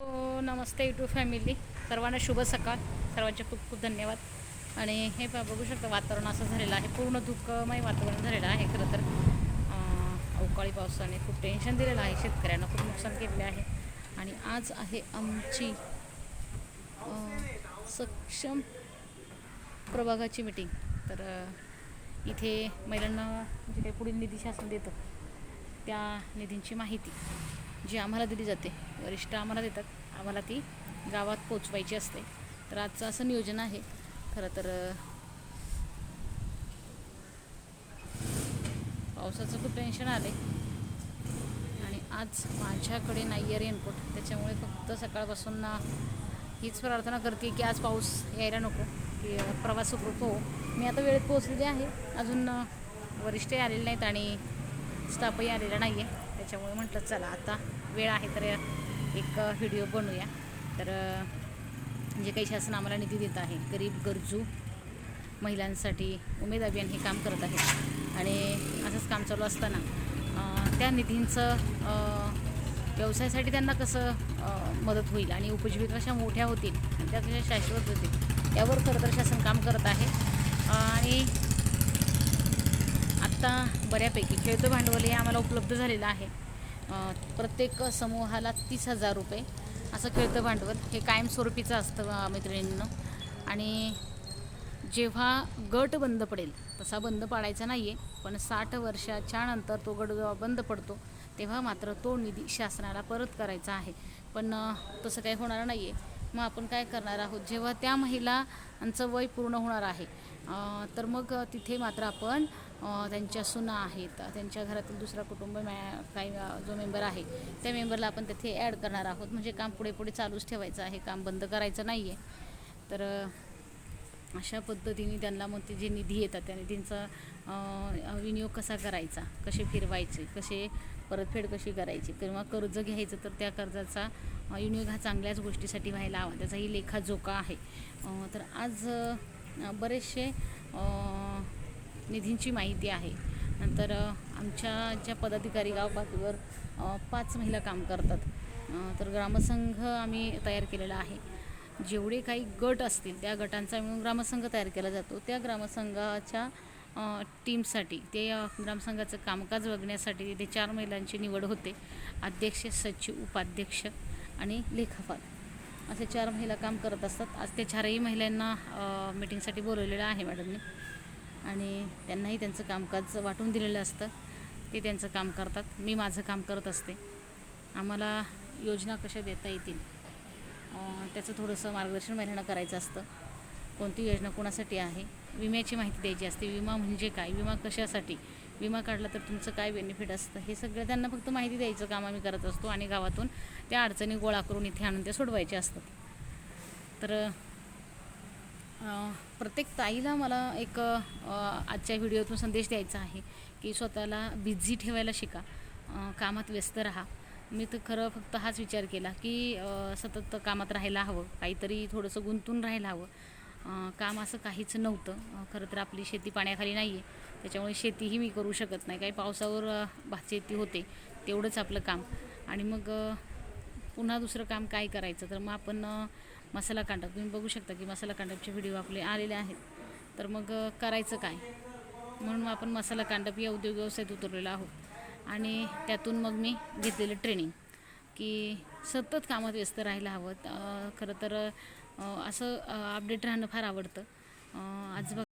हो, नमस्ते YouTube family सर्वांना शुभ सकाळ. सर्वांचे खूप खूप धन्यवाद. आणि हे बघू शकता वातावरण असं झालेलं आहे. पूर्ण धुकमय वातावरण झालेलं आहे खरं तर. अवकाळी पावसाने खूप टेन्शन दिलेलं आहे. शेतकऱ्यांना खूप नुकसान केलेले आहे. आणि आज आहे आमची सक्षम प्रभागाची मीटिंग तर इथे महिलांना म्हणजे जे काही पुढील निधी शासन देतं. त्या निधींची माहिती. जी आम्हाला दिली जाते. वरिष्ठ आम्हाला देतात. आम्हाला ती गावात पोचवायची असते. तर आजचं असं नियोजन आहे. खरं तर पावसाचं खूप टेन्शन आलं आणि आज माझ्याकडे नाही आहे रेनकोट त्याच्यामुळे फक्त सकाळपासून हीच प्रार्थना करते की आज पाऊस यायला नको की प्रवास सुखरूप हो मी आता वेळेत पोहोचलेली आहे. अजून वरिष्ठही आलेले नाहीत आणि स्टाफही आलेला नाही आहे त्याच्यामुळे म्हटलं चला आता वेळ आहे तर एक व्हिडिओ बनवूया. तर जे काही शासन आम्हाला निधी देत आहे गरीब गरजू महिलांसाठी उमेद अभियान हे काम करत आहे. आणि असंच काम चालू असताना त्या निधींचं व्यवसायासाठी त्यांना कसं मदत होईल आणि उपजीविका कशा मोठ्या होतील आणि त्या कशा शाश्वत होतील यावर खरं तर शासन काम करत आहे. आणि आत्ता बऱ्यापैकी खेळतं भांडवल हे आम्हाला उपलब्ध झालेलं आहे. प्रत्येक समूहाला तीस हजार रुपये असं खेळतं भांडवल. हे कायमस्वरूपीचं असतं मैत्रिणींनं. आणि जेव्हा गट बंद पडेल तसा बंद पाडायचा नाही आहे पण साठ वर्षाच्या नंतर तो गट जेव्हा बंद पडतो तेव्हा मात्र तो निधी शासनाला परत करायचा आहे. पण तसं काही होणार नाही आहे मग आपण काय करणार आहोत? जेव्हा त्या महिलांचं वय पूर्ण होणार आहे तर मग तिथे मात्र आपण त्यांच्या सुना आहेत. त्यांच्या घरातील दुसरा कुटुंब मॅ काही जो मेंबर आहे त्या मेंबरला आपण तिथे ॲड करणार आहोत. म्हणजे काम पुढे पुढे चालूच ठेवायचं आहे. काम बंद करायचं नाही आहे तर अशा पद्धतीने त्यांना मग ते जे निधी येतात त्या निधींचा विनियोग कसा करायचा? कसे फिरवायचे? कसे परतफेड कशी करायची? किंवा कर्ज घ्यायचं तर त्या कर्जाचा विनियोग हा चांगल्याच गोष्टीसाठी व्हायला हवा. त्याचाही लेखाजोखा आहे. तर आज बरेचसे निधींची माहिती आहे. नंतर आमच्या ज्या पदाधिकारी गाव पातळीवर पाच महिला काम करतात. तर ग्रामसंघ आम्ही तयार केलेला आहे. जेवढे काही गट असतील त्या गटांचा मिळून ग्रामसंघ तयार केला जातो. त्या ग्रामसंघाच्या टीमसाठी ते ग्रामसंघाचं कामकाज बघण्यासाठी तिथे चार महिलांची निवड होते. अध्यक्ष सचिव उपाध्यक्ष आणि लेखापाल. असे चार महिला काम करत असतात. आज त्या चारही महिलांना मीटिंगसाठी बोलवलेलं आहे मॅडमने. आणि त्यांनाही त्यांचं कामकाज वाटून दिलेलं असतं. ते त्यांचं काम करतात. मी माझं काम करत असते. आम्हाला योजना कशा देता येतील? त्याचं थोडंसं मार्गदर्शन महिलांना करायचं असतं. कोणती योजना कोणासाठी आहे? विम्याची माहिती द्यायची असते. विमा म्हणजे काय? विमा कशासाठी? विमा काढला तर तुमचं काय बेनिफिट असतं? हे सगळं त्यांना फक्त माहिती द्यायचं काम आम्ही करत असतो आणि गावातून त्या अडचणी गोळा करून इथे आणून त्या सोडवायच्या असतात. तर प्रत्येक ताईला मला एक आजच्या व्हिडिओतून संदेश द्यायचा आहे की स्वतःला बिझी ठेवायला शिका. कामात व्यस्त राहा. मी तर खरं फक्त हाच विचार केला की सतत कामात राहायला हवं. काहीतरी थोडंसं गुंतून राहायला हवं. काम असं काहीच नव्हतं. खरं तर आपली शेती पाण्याखाली नाही आहे त्याच्यामुळे शेतीही मी करू शकत नाही. काही पावसावर भात शेती होते तेवढंच आपलं काम. आणि मग पुन्हा दुसरं काम काय करायचं? तर मग आपण मसाला कांडप तुम्ही बघू शकता की मसाला कांडपचे व्हिडिओ आपले आलेले आहेत. तर मग करायचं काय? म्हणून मग आपण मसाला कांडप या उद्योग व्यवसायात उतरलेलो आहोत. आणि त्यातून मग मी घेतलेलं ट्रेनिंग की सतत कामात व्यस्त राहायला हवं. खरं तर असं अपडेट राहणं फार आवडतं. आज बघ